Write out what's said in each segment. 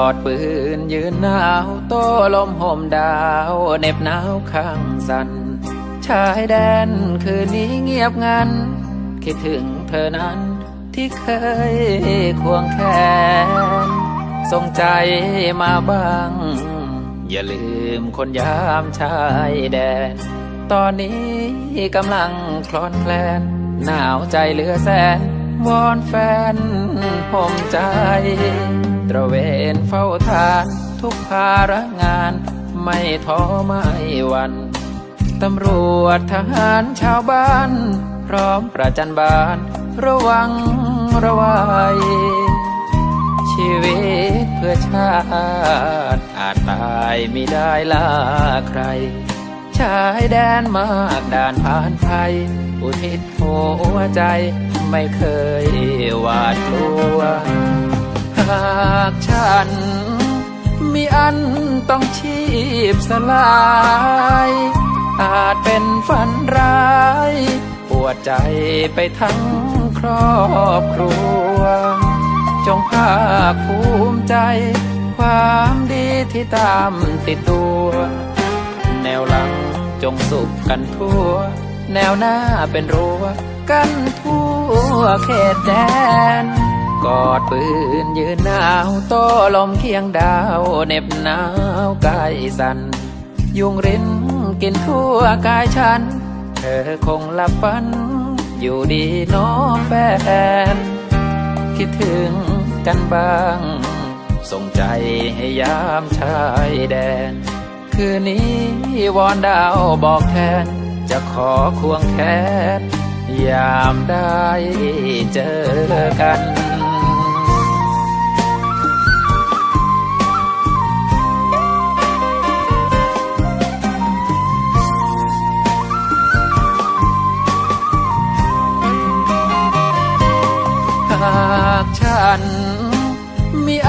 อดปืนยืนหนาวโต้ลมห่มดาวเหน็บหนาวข้างสัน ชายแดนคืนนี้เงียบงัน คิดถึงเธอนั้นที่เคยควงแขนส่งใจมาบ้าง อย่าลืมคนยามชายแดน ตอนนี้กำลังคลอนแคลน หนาวใจเหลือแสน วอนแฟนห่มใจ ตระเวน เฝ้าทานทุกภาระงาน ไม่ท้อไม่หวัน ตำรวจทหารชาวบ้าน พร้อมประจันบาน ระวังระวัยชีวิตเพื่อชาติ อาจตายไม่ได้ล่าใคร ชายแดนมากด่านผ่านภัย อุทิศหัวใจไม่เคยหวาดกลัว หากฉัน มีอันต้องชีพสลาย อาจเป็นฝันร้าย ปวดใจไปทั้งครอบครัว จงภาคภูมิใจ ความดีที่ตามติดตัว แนวหลังจงสุขกันทั่ว แนวหน้าเป็นรั้วกันทั่วเขตแดน กอดปืนยืนหนาวโต้ลมเคียงดาวเหน็บหนาวกายสันยุงรินกินทั่วกายฉัน เธอคงหลับฝัน อยู่ดีน้องแฟน คิดถึงกันบ้าง ส่งใจให้ยามชายแดน คืนนี้วอนดาวบอกแทน จะขอควงแขนยามได้เจอกัน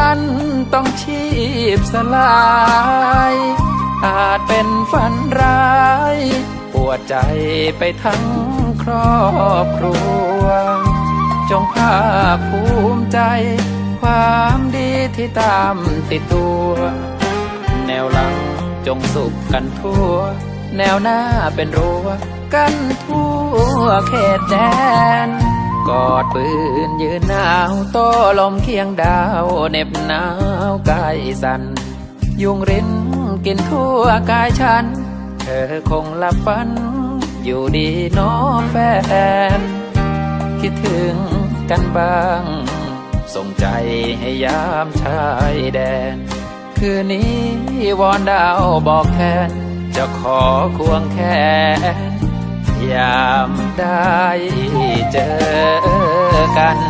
ันต้องชีพสลาย อาจเป็นฝันร้าย ปวดใจไปทั้งครอบครัว จงภาคภูมิใจ ความดีที่ตามติดตัว แนวหลังจงสุขกันทั่ว แนวหน้าเป็นรั้วกันทั่วเขตแดน กอดปืนยืนหนาวต้ลมเคียงดาวเหน็บหนาวกายสันยุงรินกินทั่วกายฉัน เธอคงหลับฝัน อยู่ดีน้องแฟน คิดถึงกันบ้าง ส่งใจให้ยามชายแดน คืนนี้วอนดาวบอกแทน จะขอควงแขน ยามได้เจอกัน